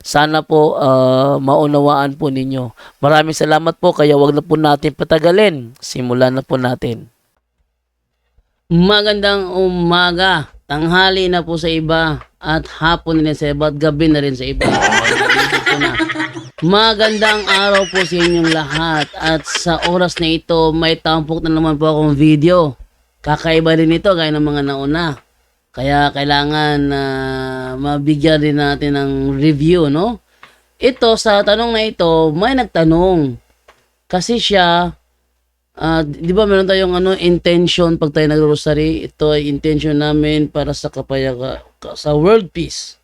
Sana po ah, maunawaan po ninyo. Maraming salamat po kaya wag na po natin patagalin. Simulan na po natin. Magandang umaga, tanghali na po sa iba at hapon na rin sa iba at gabi na rin sa iba. Magandang araw po sa inyong lahat at sa oras na ito may tampok na naman po akong video. Kakaiba rin ito gaya ng mga nauna. Kaya kailangan na mabigyan din natin ng review, no? Ito, sa tanong na ito, may nagtanong. Kasi siya, Ah, 'di ba meron tayong ano intention pag tayo nagro-rosary, ito ay intention namin para sa kapayaka ka- sa world peace.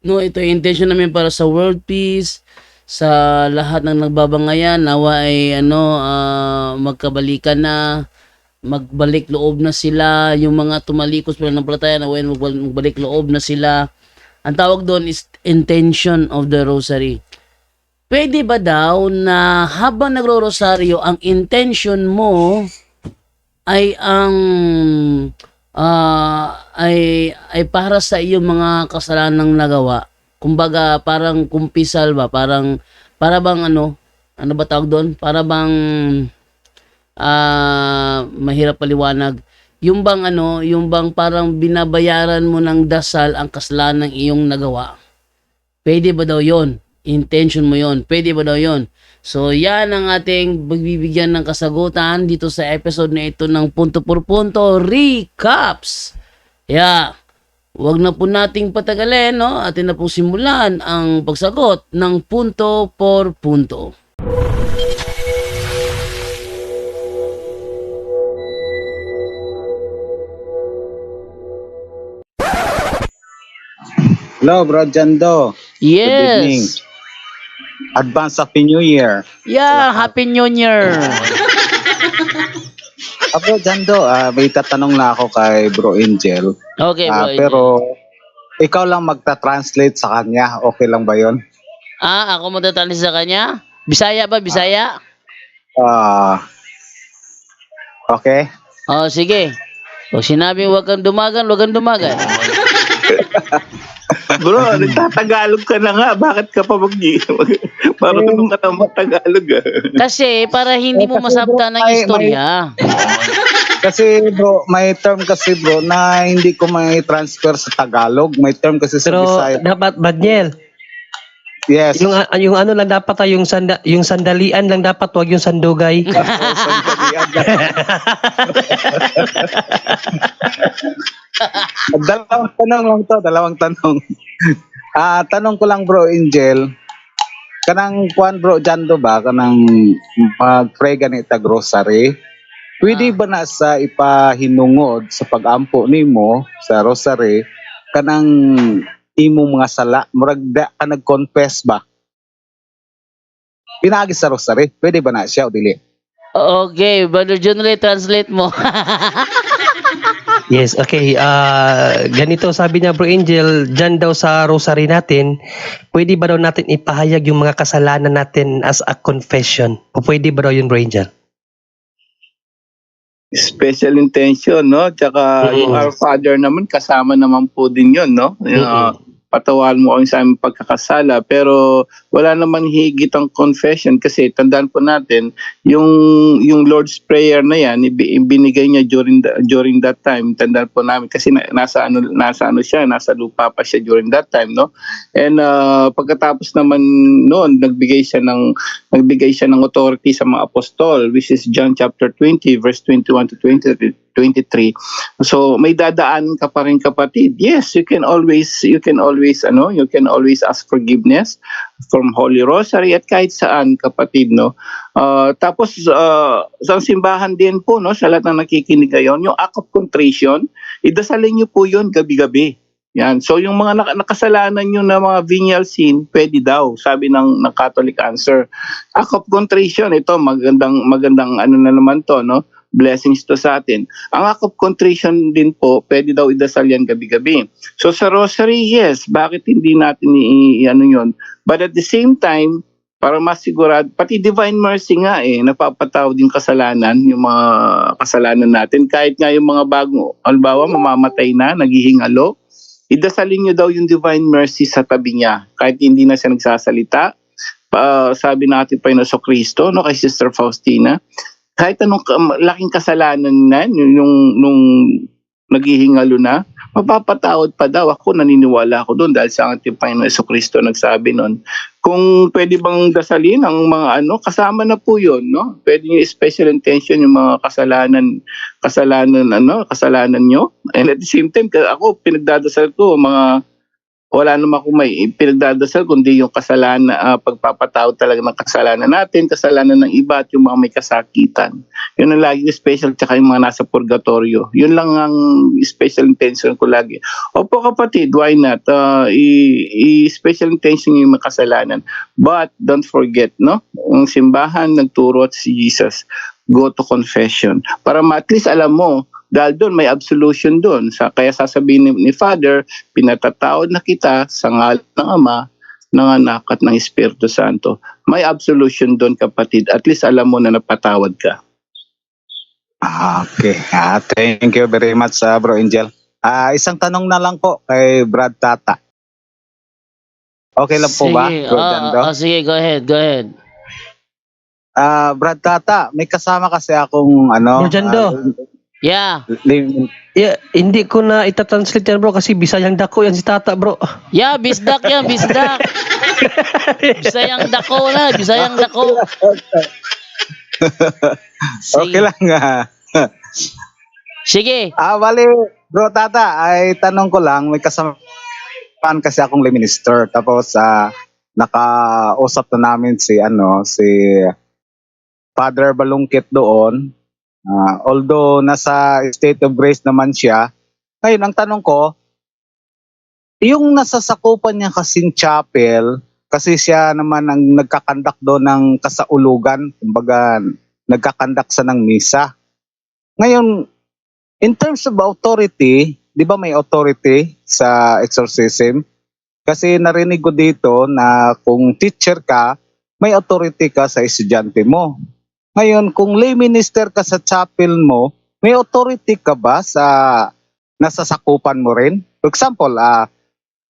No, ito ay intention namin para sa world peace sa lahat ng nagbabangayan, nawa ay ano ah, magkabalikan na magbalik loob na sila yung mga tumalikos pa ng palataya na magbalik, magbalik loob na sila ang tawag doon is intention of the rosary Pwede ba daw na habang nagro-rosaryo, ang intention mo ay ang ah, ay ay para sa iyong mga kasalanang nagawa. Kumbaga parang kumpisal ba, parang para bang ano, ano ba tawag doon? Para bang ah mahirap paliwanag. Yung bang ano, yung bang parang binabayaran mo ng dasal ang kasalanan ng iyong nagawa. Pwede ba daw 'yon? Intention mo 'yon. Pwede ba daw 'yon? So, yan ang ating magbibigyan ng kasagutan dito sa episode na ito ng Punto por Punto Recaps. Yeah. Huwag na po nating patagalin, no? Atin na po simulan ang pagsagot ng punto por punto. Hello, Bro Jando. Good evening. Yes. Advance Happy New Year. Yeah, Happy New Year. Ah, Bro Jando, ah, may tatanong na ako kay Bro Angel. Okay, Ah, bro. pero ikaw lang magta-translate sa kanya. Okay lang ba yon? Ah, ako matatali sa kanya? Bisaya ba? Bisaya? Ah, okay. Oh, sige. Pag sinabi huwag kang dumagan, huwag kang dumagan. Bro, nagtatagalog ka na nga. Bakit ka pa mag Marunong ka na mag-Tagalog ah. Kasi para hindi mo bro, ng istorya. Kasi bro, may term kasi bro na hindi ko may transfer sa Tagalog. May term kasi sa Pero Bisaya. dapat Badniel, Yes. yung ah, yung ano lang dapat ah, yung sanda, yung sandalian lang dapat wag yung sandugay. dalawang tanong lang to, dalawang tanong. Ah, tanong ko lang bro, Angel. Kanang kuan bro Jando ba kanang mag-pray ganita grocery? Pwede ba na sa ipahinungod sa pagampo nimo sa rosary kanang imo mga sala murag da ka nag-confess ba? Pinagi sa rosary, pwede ba na siya o dili? Okay, Brother John Ray, translate mo. yes, okay. Ah, ganito sabi niya Bro Angel, diyan daw sa rosary natin, pwede ba daw natin ipahayag yung mga kasalanan natin as a confession? O pwede ba daw yun Bro Angel? Special intention, no? Tsaka Mm. yung Our Father naman, kasama naman po din yun, no? Uh, patawan mo ang sa aming pagkakasala. Pero wala naman higit ang confession kasi tandaan po natin, yung yung Lord's Prayer na yan, ibinigay niya during the, during that time. Tandaan po namin kasi na, nasa ano nasa ano siya, nasa lupa pa siya during that time, no? And uh, pagkatapos naman noon, nagbigay siya ng nagbigay siya ng authority sa mga apostol which is John chapter 20 verse 21 to 20 23. So may dadaan ka pa rin kapatid. Yes, you can always you can always ano, you can always ask forgiveness from Holy Rosary at kahit saan kapatid no. Ah, tapos ah, sa simbahan din po no, sa lahat ng nakikinig ngayon, yung act of contrition, idasalin niyo po 'yon gabi-gabi. Yan. So yung mga nak- nakasalanan nyo na mga venial sin, pwede daw, sabi ng, ng Catholic answer. Act of contrition, ito magandang magandang ano na naman to, no? Blessings to sa atin. Ang act of contrition din po, pwede daw idasal yan gabi-gabi. So sa rosary, yes, bakit hindi natin i, i- ano yun? But at the same time, para masigurado, pati divine mercy nga eh, napapatawad yung kasalanan, yung mga kasalanan natin. Kahit nga yung mga bago, halimbawa, mamamatay na, naghihingalo, idasalin nyo daw yung divine mercy sa tabi niya. Kahit hindi na siya nagsasalita, pa, sabi natin pa yun sa Kristo, no, kay Sister Faustina, kahit anong laking kasalanan na, yung, yung nung naghihingalo na, mapapatawad pa daw. Ako naniniwala ako doon dahil sa ating Panginoon Yeso Kristo nagsabi noon. Kung pwede bang dasalin ang mga ano, kasama na po yun, no? Pwede nyo special intention yung mga kasalanan, kasalanan, ano, kasalanan nyo. And at the same time, ako, pinagdadasal ko, mga, wala naman ako may pinagdadasal, kundi yung kasalanan, ah, pagpapatawad talaga ng kasalanan natin, kasalanan ng iba at yung mga may kasakitan. Yun ang lagi special, tsaka yung mga nasa purgatorio. Yun lang ang special intention ko lagi. Opo kapatid, why not? Uh, i- i-special intention yung mga kasalanan. But don't forget, no? Ang simbahan nagturo at si Jesus, go to confession. Para ma- at least alam mo, dahil doon may absolution doon. Sa, kaya sasabihin ni, ni Father, pinatatawad na kita sa ngalan ng Ama, ng Anak at ng Espiritu Santo. May absolution doon kapatid. At least alam mo na napatawad ka. Okay. Ah, thank you very much, ah, Bro Angel. Ah, isang tanong na lang po kay Brad Tata. Okay lang po ba, Sige, Bro ah, sige, go ahead, go ahead. Ah, Brad Tata, may kasama kasi akong ano, Bro Jando. ah, Yeah, lim- Yeah, hindi ko na itatranslate yan bro kasi bisayang dako yan si tata bro. yeah, bisdak yan, bisdak. Bisayang dako na, bisayang dako. Sige. okay lang ah. Sige. Ah, bali, Bro Tata, ay tanong ko lang, may kasama kasi akong lay minister. Tapos ah nakausap na namin si ano, si Father Balungkit doon. Ah, although nasa state of grace naman siya. Ngayon, ang tanong ko, yung nasasakupan niya kasing chapel, kasi siya naman ang nagkakandak doon ng kasaulugan, kumbaga nagkakandak sa ng misa. Ngayon, in terms of authority, di ba may authority sa exorcism? Kasi narinig ko dito na kung teacher ka, may authority ka sa estudyante mo. Ngayon, kung lay minister ka sa chapel mo, may authority ka ba sa nasasakupan mo rin? For example, ah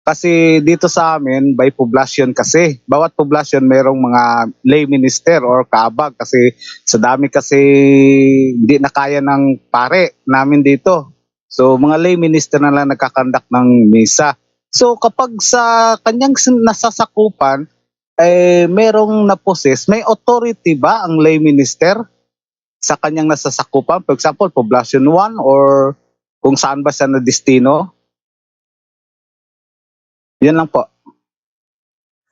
kasi dito sa amin, by poblasyon kasi. Bawat poblasyon mayroong mga lay minister or kaabag kasi sa dami kasi hindi na kaya ng pare namin dito. So mga lay minister na lang nagkakandak ng misa. So kapag sa kanyang nasasakupan, eh, merong naposes, may authority ba ang lay minister sa kanyang nasasakupan? For example, Poblacion 1 or kung saan ba siya na destino? Yan lang po.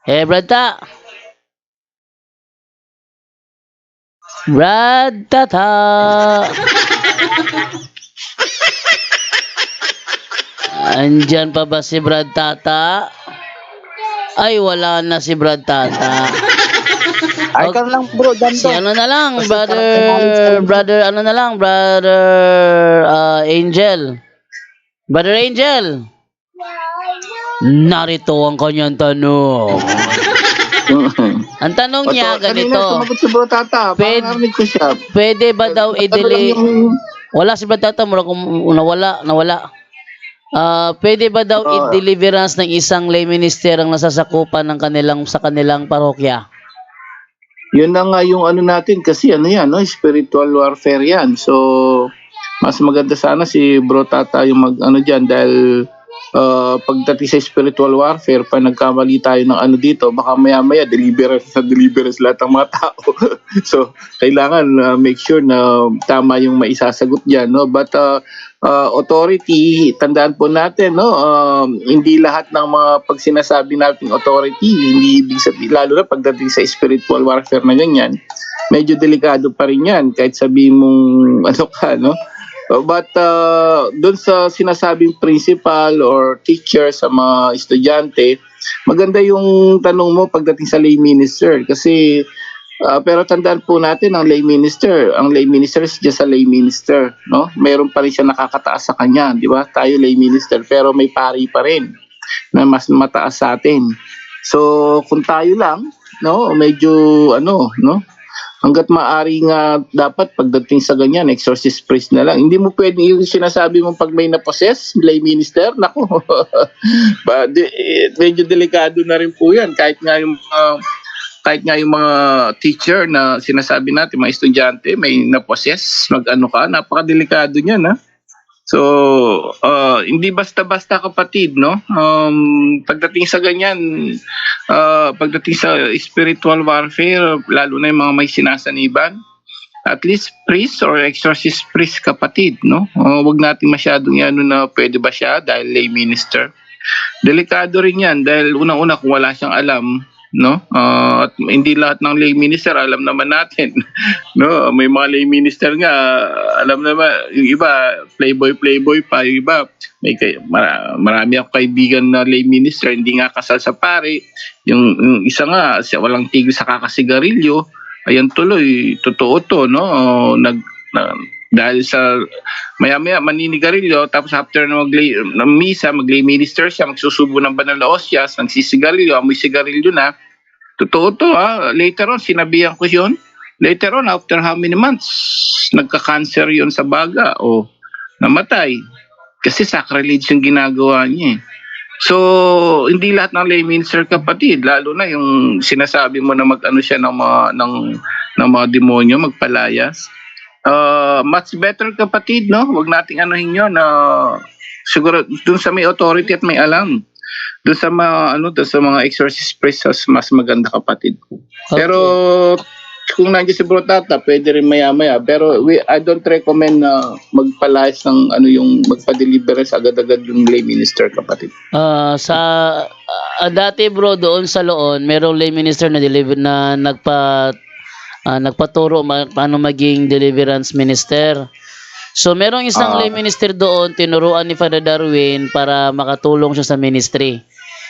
Eh, Brad Ta. Brad Tata. Andyan pa ba si Brad Tata? Ay, wala na si Brad Tata. Ay, ka lang bro, Si Dando. ano na lang, Kasi brother, brother, ano na lang, brother ah, Angel. Brother Angel. Narito ang kanyang tanong. Ang tanong niya Kanina ganito, sumagot si Bro Tata. Pwede- ko siya. pwede ba daw i-delay? yung- Wala si Brad Tata, mula kung nawala, nawala. Ah, pwede ba daw Ah. i-deliverance ng isang lay minister ang nasasakupan ng kanilang sa kanilang parokya? Yun na nga yung ano natin kasi ano yan, no? spiritual warfare yan. So, mas maganda sana si Bro Tata yung mag ano dyan dahil uh, pagdating sa spiritual warfare, pa nagkamali tayo ng ano dito, baka maya-maya deliverance sa deliverance lahat ng mga tao. so, kailangan uh, make sure na tama yung maisasagot diyan, no? But uh, uh, authority, tandaan po natin, no? Um, hindi lahat ng mga pag sinasabi nating authority, hindi ibig sabihin, lalo na pagdating sa spiritual warfare na ganyan, medyo delikado pa rin yan, kahit sabihin mong ano ka, no? But uh, doon sa sinasabing principal or teacher sa mga estudyante, maganda yung tanong mo pagdating sa lay minister kasi uh, pero tandaan po natin ang lay minister, ang lay minister is just a lay minister, no? Meron pa rin siya nakakataas sa kanya, di ba? Tayo lay minister pero may pari pa rin na mas mataas sa atin. So kung tayo lang, no, medyo ano, no? hanggat maaari nga dapat pagdating sa ganyan, exorcist priest na lang. Hindi mo pwede yung sinasabi mo pag may naposes, lay minister, nako. eh, medyo delikado na rin po yan. Kahit nga yung mga kahit nga yung mga teacher na sinasabi natin, mga estudyante, may naposes, mag-ano ka, napakadelikado niyan, ha? So, uh, hindi basta-basta kapatid, no? Um, pagdating sa ganyan, uh, pagdating sa spiritual warfare, lalo na yung mga may sinasaniban, at least priest or exorcist priest kapatid, no? Uh, wag natin masyadong yan na pwede ba siya dahil lay minister. Delikado rin yan dahil unang-una kung wala siyang alam, no? Uh, at hindi lahat ng lay minister alam naman natin. no, may mga lay minister nga alam naman yung iba playboy playboy pa, yung iba may kay, mara- marami ako kaibigan na lay minister hindi nga kasal sa pare. Yung, yung isa nga walang tigil sa kakasigarilyo. Ayan tuloy, totoo to, no? Uh, nag na, dahil sa maya-maya maninigarilyo tapos after na maglay ng misa maglay minister siya magsusubo ng banal na osyas nagsisigarilyo amoy sigarilyo na. Totoo to ha. Later on sinabihan ko yun. Later on after how many months nagka-cancer yun sa baga o namatay. Kasi sacrilege yung ginagawa niya eh. So, hindi lahat ng lay minister kapatid, lalo na yung sinasabi mo na mag-ano siya ng mga ng ng mga demonyo, magpalayas. Uh, much better kapatid, no? Huwag nating anuhin yun na siguro dun sa may authority at may alam. Dun sa mga ano, dun sa mga exorcist priests mas maganda kapatid. Pero kung nandiyan si Bro Tata, pwede rin maya-maya. Pero we, I don't recommend na magpalayas ng ano yung magpa-deliverance agad-agad yung lay minister kapatid. Ah, sa ah, dati bro doon sa Loon, merong lay minister na deliver na nagpa ah, nagpaturo ma- paano maging deliverance minister. So merong isang Ah. lay minister doon tinuruan ni Father Darwin para makatulong siya sa ministry.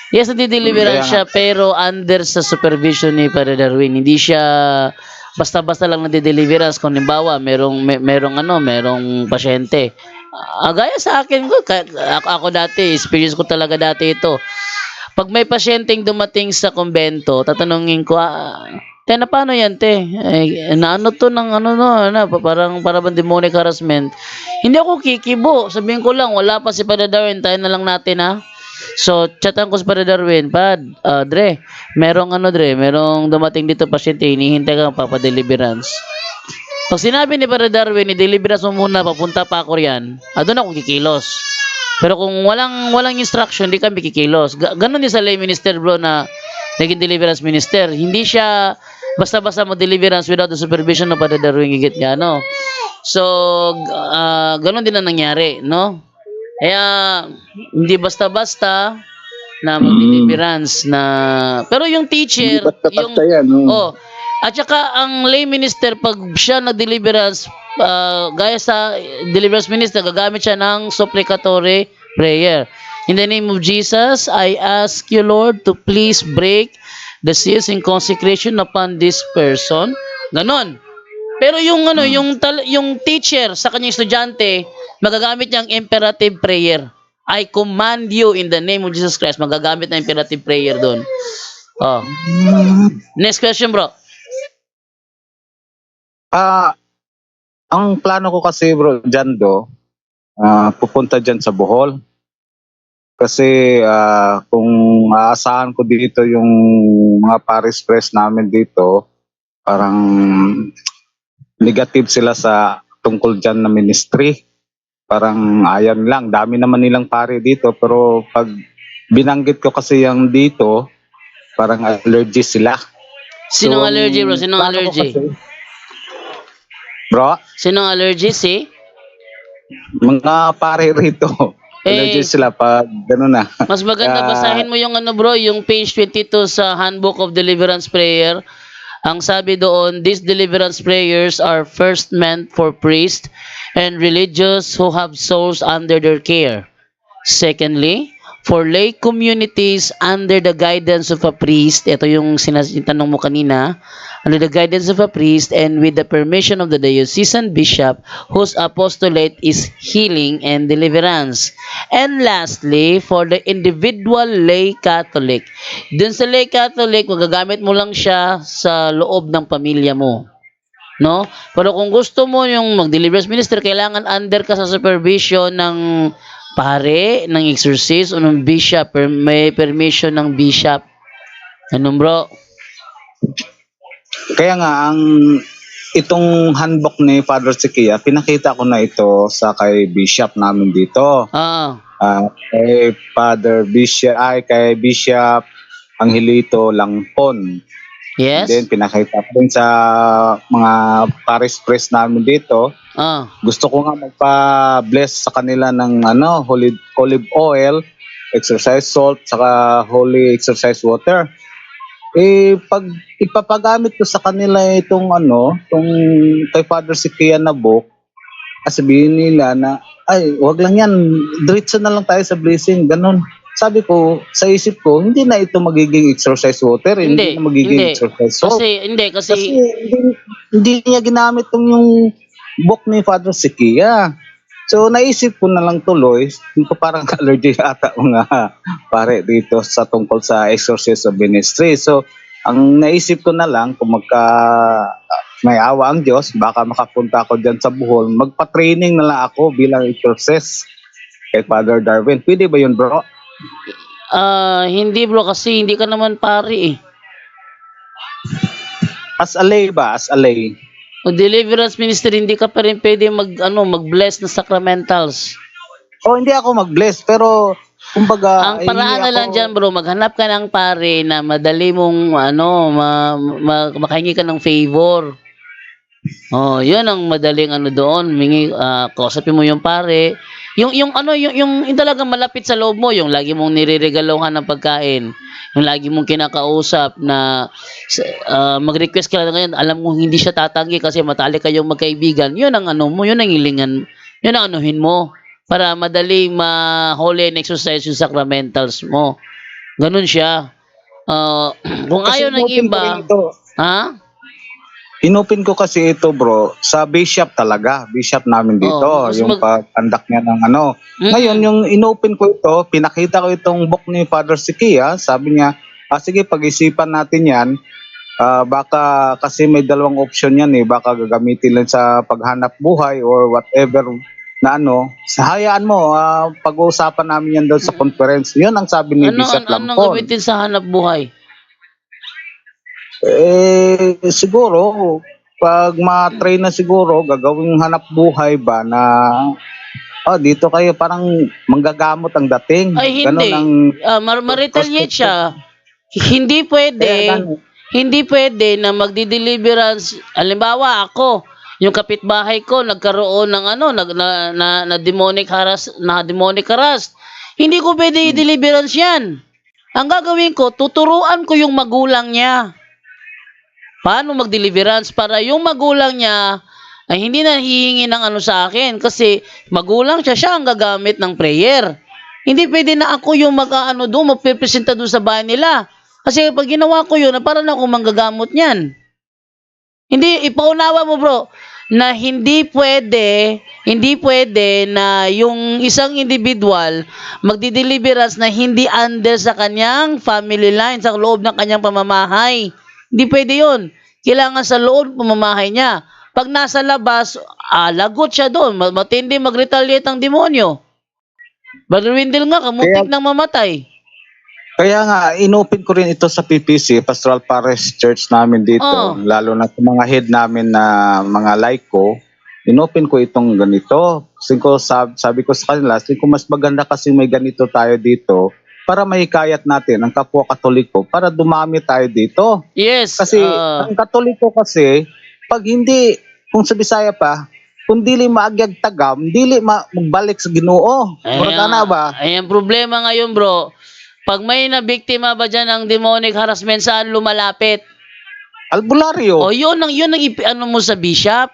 Yes, nadi-deliverance Kaya siya pero under sa supervision ni Father Darwin. Hindi siya basta-basta lang nadi-deliverance kung halimbawa merong may, merong ano, merong pasyente. Ah, gaya sa akin ko, ako, ako dati, experience ko talaga dati ito. Pag may pasyenteng dumating sa kumbento, tatanungin ko, ah, te, na paano yan, te? Eh, na ano to ng ano no, ano, pa- parang para bang demonic harassment. Hindi ako kikibo. Sabihin ko lang, wala pa si Padre Darwin, tayo na lang natin ha. So, chatan ko si Padre Darwin, Pad, ah, Dre, merong ano, Dre, merong dumating dito pasyente, hinihintay ka papadeliverance. Pag sinabi ni Padre Darwin, i-deliverance mo muna, papunta pa ako riyan, ah, doon ako kikilos. Pero kung walang walang instruction, hindi kami kikilos. Ga- ganon din sa lay minister, bro, na naging deliverance minister. Hindi siya basta-basta mo deliverance without the supervision ng Padre Darwin higit nga, no? So, g- ah, ganon din ang nangyari, no? Kaya, hindi basta-basta na mag-deliverance na... Pero yung teacher, yung... Basta-basta yan. no? Oh. At saka ang lay minister pag siya nag-deliverance ah, gaya sa deliverance minister gagamit siya ng supplicatory prayer. In the name of Jesus, I ask you Lord to please break the seals and consecration upon this person. Ganon. Pero yung ano, yung tal- yung teacher sa kanyang estudyante, magagamit niyang imperative prayer. I command you in the name of Jesus Christ. Magagamit ng imperative prayer doon. Oh. Next question, bro. Ah, ang plano ko kasi bro dyan do, ah, pupunta dyan sa Bohol. Kasi ah, kung aasahan ko dito yung mga Paris Press namin dito, parang negative sila sa tungkol dyan na ministry. parang ayan lang, dami naman nilang pare dito pero pag binanggit ko kasi yung dito, parang allergy sila. Sinong So, allergy bro? Sinong ko allergy? kasi- Bro, Sinong allergy si? mga pare rito. Allergy sila pag gano'n na. Mas maganda Ah. basahin mo yung ano bro, yung page 22 sa Handbook of Deliverance Prayer. Ang sabi doon, these deliverance prayers are first meant for priests and religious who have souls under their care. Secondly, for lay communities under the guidance of a priest, ito yung sinas- mo kanina, under the guidance of a priest and with the permission of the diocesan bishop whose apostolate is healing and deliverance. And lastly, for the individual lay Catholic. Dun sa lay Catholic, magagamit mo lang siya sa loob ng pamilya mo. No? Pero kung gusto mo yung mag-deliverance minister, kailangan under ka sa supervision ng pare, ng exorcist, o ng bishop, per, may permission ng bishop. Ano bro? Kaya nga, ang itong handbook ni Father Sikia, pinakita ko na ito sa kay bishop namin dito. Ah, Ah, kay Father Bishop, ay kay Bishop Angelito Langpon. Yes? Then pinakita ko rin sa mga paris priest namin dito. Ah, Gusto ko nga magpa-bless sa kanila ng ano, holy olive oil, exercise salt, saka holy exercise water. Eh, pag ipapagamit ko sa kanila itong ano, itong kay Father Sikia na book, sabihin nila na, ay, wag lang yan, diretso na lang tayo sa blessing, ganun. Sabi ko, sa isip ko, hindi na ito magiging exercise water, hindi, Hindi, na magiging hindi. exercise salt. kasi, hindi, kasi, Kasi hindi, hindi niya ginamit tong yung book ni Father Sikia. So naisip ko na lang tuloy, ko parang allergy ata mga pare dito sa tungkol sa exorcism ministry. So ang naisip ko na lang kung magka may awa ang Diyos, baka makapunta ako dyan sa Bohol, magpa-training na lang ako bilang exorcist kay Father Darwin. Pwede ba yun bro? Ah, hindi bro, kasi hindi ka naman pari eh. As a lay ba? As a lay. O deliverance minister, hindi ka pa rin pwede mag, ano, mag-bless ng sacramentals. O hindi ako mag-bless, pero kumbaga... Ang paraan hindi na lang ako- dyan bro, maghanap ka ng pare na madali mong, ano, ma, ma, makahingi ka ng favor. Oh, 'yun ang madaling ano doon, mingi ah, kausapin mo yung pare. Yung yung ano, yung yung, yung talagang malapit sa loob mo, yung lagi mong nireregaluhan ng pagkain. Yung lagi mong kinakausap na ah, mag-request ka lang ngayon, alam mo hindi siya tatanggi kasi matalik kayong magkaibigan. 'Yun ang ano mo, 'yun ang hilingan. 'Yun ang anuhin mo para madali ma-holy and exercise yung sacramentals mo. Ganun siya. Ah, kung Kasi ayaw ng iba, ha? Inopin ko kasi ito bro sa bishop talaga, bishop namin dito, Oh, mas yung mag- pag-conduct niya ng ano. Mm. Ngayon yung inopen ko ito, pinakita ko itong book ni Father Sikia, sabi niya, ah, sige pag-isipan natin yan, Ah, baka kasi may dalawang option yan eh, baka gagamitin lang sa paghanap buhay or whatever na ano, sa hayaan mo, ah, pag-uusapan namin yan doon sa conference. Yun ang sabi ni Ano, Bishop ano, anong Lampon. gamitin sa hanap buhay? Eh, siguro, pag ma-train na siguro, gagawing hanap buhay ba na, oh, dito kayo parang manggagamot ang dating. Ay, hindi. ang, Ah, mar- ma-retaliate siya. Hindi kaya pwede, gan- hindi pwede na magdi-deliverance. Halimbawa, ako, yung kapitbahay ko nagkaroon ng ano, nag, na, na, na demonic harass, na demonic harass. Hindi ko pwede i-deliverance yan. Ang gagawin ko, tuturuan ko yung magulang niya. Paano mag-deliverance para yung magulang niya ay hindi na hihingi ng ano sa akin kasi magulang siya, siya ang gagamit ng prayer. Hindi pwede na ako yung mag-ano doon, magpipresenta doon sa bahay nila. Kasi pag ginawa ko yun, parang ako manggagamot niyan. Hindi, ipaunawa mo bro, na hindi pwede, hindi pwede na yung isang individual magdi-deliverance na hindi under sa kanyang family line, sa loob ng kanyang pamamahay. Hindi pwede yun. Kailangan sa loob pamamahay niya. Pag nasa labas, ah, lagot siya doon. Ma- Matindi mag-retaliate ang demonyo. Brother Wendell nga, kamutik Kaya- nang mamatay. Kaya nga, inopen ko rin ito sa PPC, Pastoral Parish Church namin dito, Oh. lalo na sa mga head namin na mga laiko, inopen ko itong ganito. Kasi ko, sabi, sabi ko sa kanila, sabi ko mas maganda kasi may ganito tayo dito para mahikayat natin ang kapwa katoliko para dumami tayo dito. Yes. Kasi ah, ang katoliko kasi, pag hindi, kung sa Bisaya pa, kung dili maagyag tagam, dili ma- magbalik sa ginoo. Murag na ba? Ay, ang problema ngayon, bro, pag may nabiktima ba dyan ng demonic harassment, saan lumalapit? Albularyo. O yun ang yun ang ano mo sa bishop.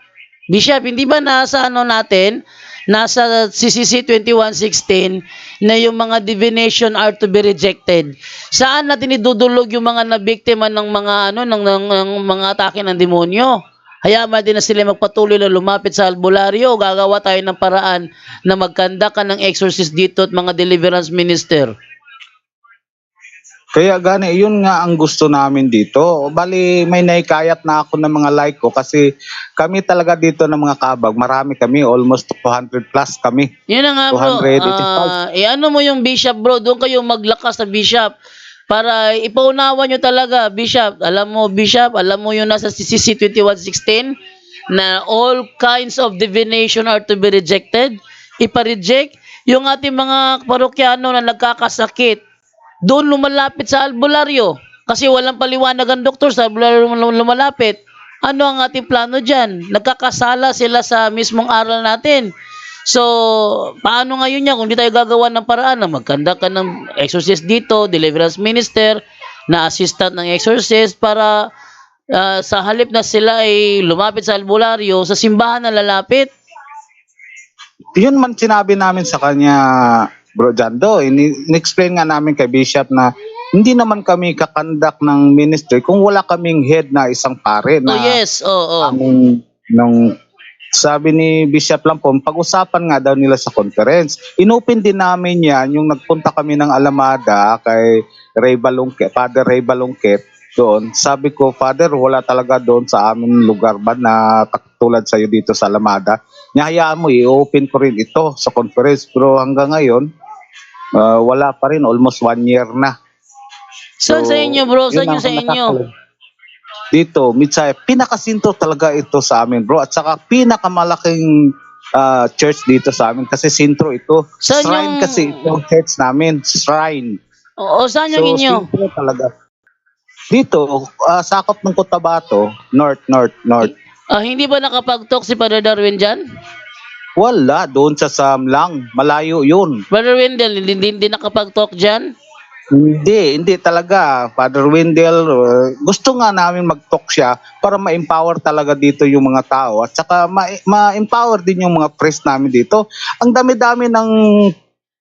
Bishop, hindi ba nasa ano natin? Nasa CCC 2116 na yung mga divination are to be rejected. Saan natin idudulog yung mga nabiktima ng mga ano ng, ng, ng mga atake ng demonyo? Hayaan mo din na sila magpatuloy na lumapit sa albularyo. Gagawa tayo ng paraan na magkanda ka ng exorcist dito at mga deliverance minister. Kaya gani, yun nga ang gusto namin dito. Bali, may naikayat na ako ng mga like ko kasi kami talaga dito ng mga kabag, marami kami, almost 200 plus kami. Yun na nga bro. 285. Ah, eh, ano mo yung bishop bro, doon kayo maglakas sa bishop para ipaunawa nyo talaga bishop. Alam mo bishop, alam mo yung nasa CCC 2116 na all kinds of divination are to be rejected. Ipa-reject yung ating mga parokyano na nagkakasakit. Doon lumalapit sa albularyo kasi walang paliwanag ang doktor sa albularyo lum- lumalapit. Ano ang ating plano dyan? Nagkakasala sila sa mismong aral natin. So, paano ngayon niya kung di tayo gagawa ng paraan na magkanda ka ng exorcist dito, deliverance minister, na assistant ng exorcist para ah, sa halip na sila ay lumapit sa albularyo, sa simbahan na lalapit. Yun man sinabi namin sa kanya, Bro Jando. Ini- In-explain nga namin kay Bishop na hindi naman kami kakandak ng ministry kung wala kaming head na isang pare Oh na yes, oo. Oh, aming nung sabi ni Bishop Lampon, pag-usapan nga daw nila sa conference. Inopen din namin yan, yung nagpunta kami ng Alamada kay Ray Balungket, Father Ray Balungket, doon. Sabi ko, Father, wala talaga doon sa aming lugar ba na katulad sa'yo dito sa Alamada. Nyahayaan mo, i-open ko rin ito sa conference. Pero hanggang ngayon, ah, wala pa rin, almost one year na. Saan So, sa inyo bro? Saan yun yung sa ang inyo? nakakalo- Dito, Mitsay, pinakasinto talaga ito sa amin, bro. At saka pinakamalaking ah, church dito sa amin kasi sintro ito. Saan Shrine yung- kasi ito, church namin. Shrine. Oo, saan yung inyo? sintro talaga. Dito, ah, sakop ng Cotabato, north, north, north. Ah, hindi ba nakapag-talk si Father Darwin dyan? Wala, doon sa Sam lang. Malayo yun. Brother Wendell, hindi, hindi, hindi nakapag-talk dyan? Hindi, hindi talaga. Father Wendell, uh, gusto nga namin mag-talk siya para ma-empower talaga dito yung mga tao at saka ma- ma-empower din yung mga priest namin dito. Ang dami-dami ng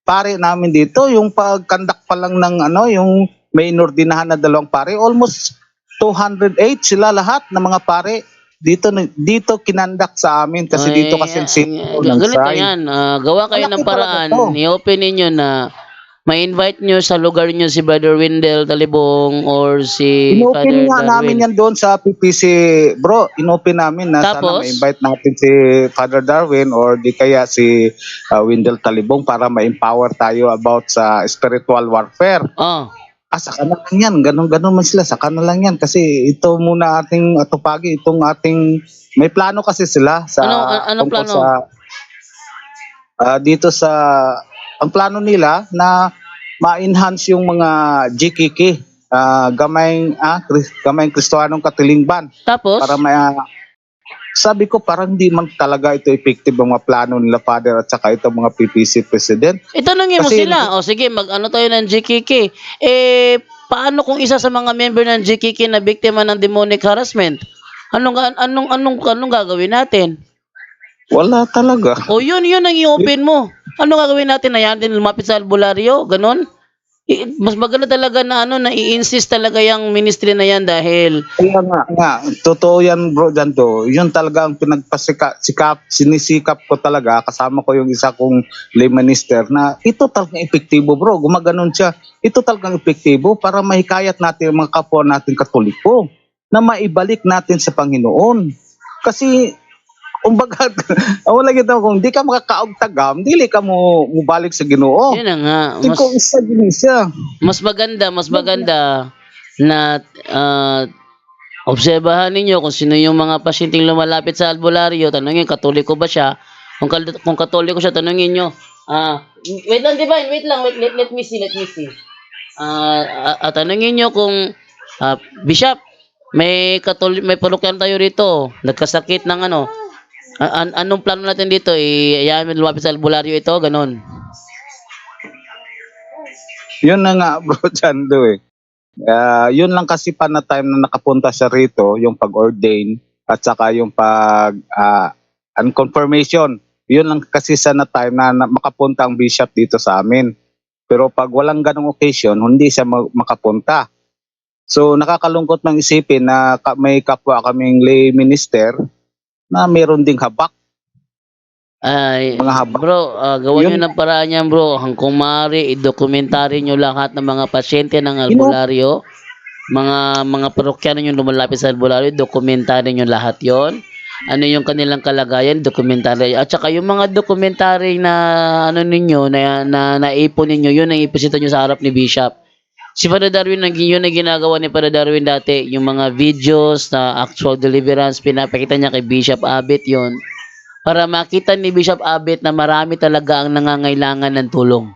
pare namin dito, yung pagkandak pa lang ng ano, yung may inordinahan na dalawang pare, almost 208 sila lahat ng mga pare. Dito dito kinandak sa amin kasi Ay, dito kasi ah, ah, ng ganito shrine. yan. ah, gawa kayo Malaki ng paraan. I-open ninyo na ma-invite nyo sa lugar nyo si Brother Wendell Talibong or si Father Inopen nga Darwin. namin yan doon sa PPC, bro. Inopen namin na Tapos? sana ma-invite natin si Father Darwin or di kaya si uh, Wendell Talibong para ma-empower tayo about sa spiritual warfare. Oh, Ah, saka na lang yan. Ganon-ganon man sila. Saka na lang yan. Kasi ito muna ating atupagi. Itong ating... May plano kasi sila sa... Ano- an- anong tungkol plano? Sa, ah, dito sa... Ang plano nila na ma-enhance yung mga GKK. ah gamay ah Kris- gamay Kristohanong Katilingban tapos? para may sabi ko parang hindi man talaga ito effective ang mga plano nila father at saka itong mga PPC president Itanongin mo Kasi- sila. O sige, mag-ano tayo ng GKK. Eh, paano kung isa sa mga member ng GKK na biktima ng demonic harassment? Anong, anong, anong, anong gagawin natin? wala talaga O yun, yun ang i-open mo. Ano gagawin natin? Hayaan din lumapit sa albularyo? Ganon? Mas maganda talaga na ano na i-insist talaga yung ministry na yan dahil Kaya nga, nga, totoo yan bro Janto. Yun talaga ang pinagpasikap, sikap, sinisikap ko talaga. Kasama ko yung isa kong lay minister na ito talagang epektibo bro. Gumaganon siya. Ito talagang epektibo para mahikayat natin ang mga kapwa natin katoliko na maibalik natin sa Panginoon. Kasi Kumbaga, wala kita kung di ka makakaog tagam, dili ka mo mubalik sa Ginoo. yun na nga mas, ko isa gini siya. mas maganda mas maganda na ah, Obserbahan ninyo kung sino yung mga pasyenteng lumalapit sa albularyo, tanungin, katoliko ba siya? Kung, kal- kung katoliko siya, tanungin nyo, ah, wait lang, divine, wait lang, wait, let, let me see, let me see. Ah, ah, tanungin nyo kung, ah, Bishop, may katolik, may parokyan tayo rito, nagkasakit ng ano, an- anong plano natin dito? Eh, ayamin lumapit sa albularyo ito, ganon. Yun na nga bro Jando eh. Ah, yun lang kasi pa na time na nakapunta siya rito, yung pag-ordain at saka yung pag ah, unconfirmation. Yun lang kasi sa na time na, na makapunta ang bishop dito sa amin. Pero pag walang ganong occasion, hindi siya ma- makapunta. So nakakalungkot ng isipin na may kapwa kaming lay minister na meron ding habak, Ay, mga habak. bro, uh, gawan nyo Yun- ng paraan yan, bro. Hangkong maaari, i-documentary nyo lahat ng mga pasyente ng albularyo. Mga mga parokyano nyo lumalapit sa albularyo, dokumentary nyo lahat yon ano yung kanilang kalagayan, dokumentary. At saka yung mga dokumentary na ano ninyo, na, na naipon ninyo, yun ang ipresenta nyo sa harap ni Bishop. Si Father Darwin, yun ang ginagawa ni Father Darwin dati, yung mga videos na actual deliverance, pinapakita niya kay Bishop Abbott yon para makita ni Bishop Abbott na marami talaga ang nangangailangan ng tulong.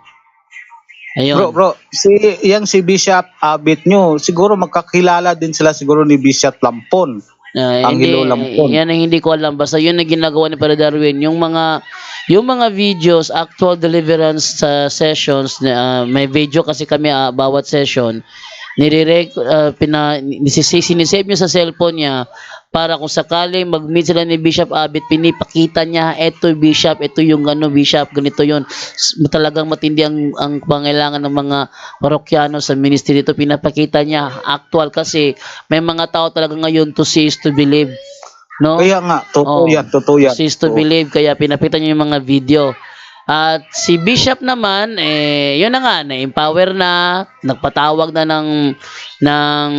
Ayun. Bro, bro, si yang si Bishop Abit nyo, siguro magkakilala din sila siguro ni Bishop Lampon. Ah, Ang hindi, yan ang hindi ko alam. Basta yun ang ginagawa ni Father Darwin. Yung mga, yung mga videos, actual deliverance sa sessions, na, ah, may video kasi kami ah, bawat session, nire uh, pina, nisisi- sinisave niya sa cellphone niya para kung sakaling mag-meet sila ni Bishop Abbott, pinipakita niya, eto Bishop, ito yung ano Bishop, ganito yon Talagang matindi ang, ang pangailangan ng mga parokyano sa ministry dito. Pinapakita niya, actual kasi may mga tao talaga ngayon to see is to believe. No? Kaya nga, totoo Oo. yan, totoo yan. Cease to Oo. believe kaya pinakita niyo yung mga video. At si Bishop naman eh yun na nga na-empower na, nagpatawag na ng ng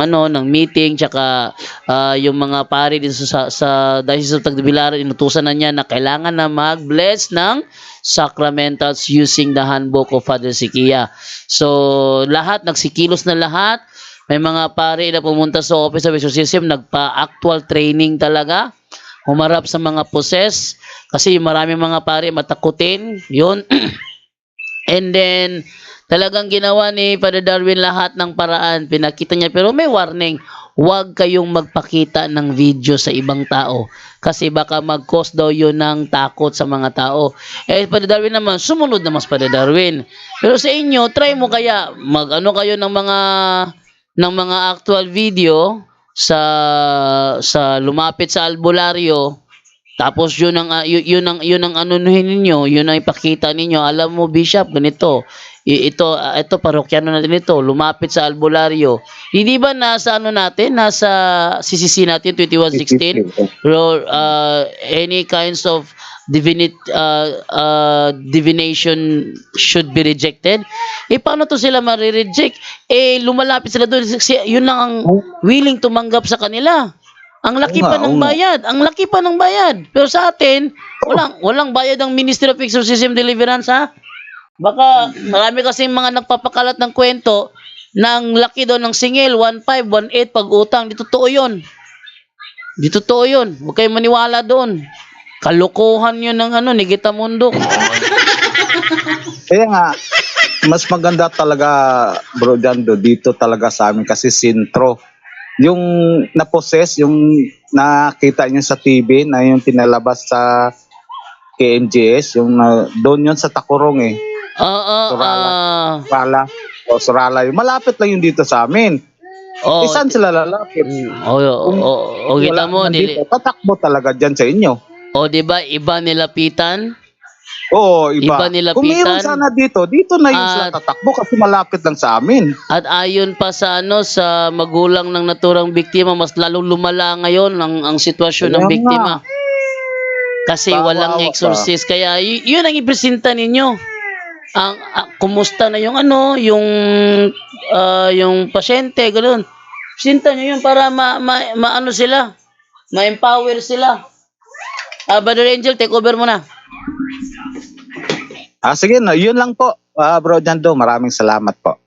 ano ng meeting tsaka ah, yung mga pari din sa sa Diocese of Tagbilaran inutusan na niya na kailangan na mag-bless ng sacramentals using the handbook of Father Sikia. So lahat nagsikilos na lahat. May mga pari na pumunta sa Office of Exorcism nagpa-actual training talaga humarap sa mga poses kasi maraming mga pare matakutin yun. And then talagang ginawa ni Father Darwin lahat ng paraan. Pinakita niya pero may warning huwag kayong magpakita ng video sa ibang tao kasi baka mag-cause daw yun ng takot sa mga tao. Eh Father Darwin naman sumunod naman sa Father Darwin. Pero sa inyo try mo kaya mag ano kayo ng mga ng mga actual video sa sa lumapit sa albularyo tapos yun ang yu- yun, ang yun ang anunuhin ninyo yun ang ipakita ninyo. Alam mo bishop ganito ito ah, ito parokyano natin ito lumapit sa albularyo. Hindi ba nasa ano natin nasa CCC natin 2116 or uh, any kinds of divinit uh, uh, divination should be rejected. Eh paano to sila marireject eh lumalapit sila doon. Yun lang ang willing tumanggap sa kanila. Ang laki pa ng bayad. Ang laki pa ng bayad. Pero sa atin walang walang bayad ang Ministry of Exorcism Deliverance ha? Baka marami kasing mga nagpapakalat ng kwento ng laki doon ng singil 1.5 1.8 pag utang di totoo yun. Di totoo yun. Huwag kayong maniwala doon Kalokohan yun ng ano, ni Gita Mundo. Kaya nga, mas maganda talaga, bro Jando, dito talaga sa amin kasi sintro. Yung na-possess, yung nakita niyo sa TV na yung pinalabas sa KMJS, yung na, doon yun sa Takurong eh. Oo, Surala. ah, Surala. O Surala. Yung malapit lang yung dito sa amin. oh, saan sila lalapit? oh, oh, oh, oh, kita mo, dito, tatakbo talaga dyan sa inyo. Oh, di ba, iba nilapitan? Oo, iba. Iba nilapitan. Kung meron sana dito, dito na yung sila At- tatakbo kasi malapit lang sa amin. At ayon pa sa ano sa magulang ng naturang biktima, mas lalong lumala ngayon ang ang sitwasyon ng Kaya nga. biktima. Kasi Kawawa walang ka. exorcist kaya y- yun ang ipresenta ninyo. Ang ah, kumusta na yung ano, yung ah, yung pasyente, ganoon. Presenta niyo yun para ma, ma, maano sila, ma-empower sila. Ah, Brother Angel, take over mo na. Ah, sige na, yun lang po. Ah, bro Jando, maraming salamat po.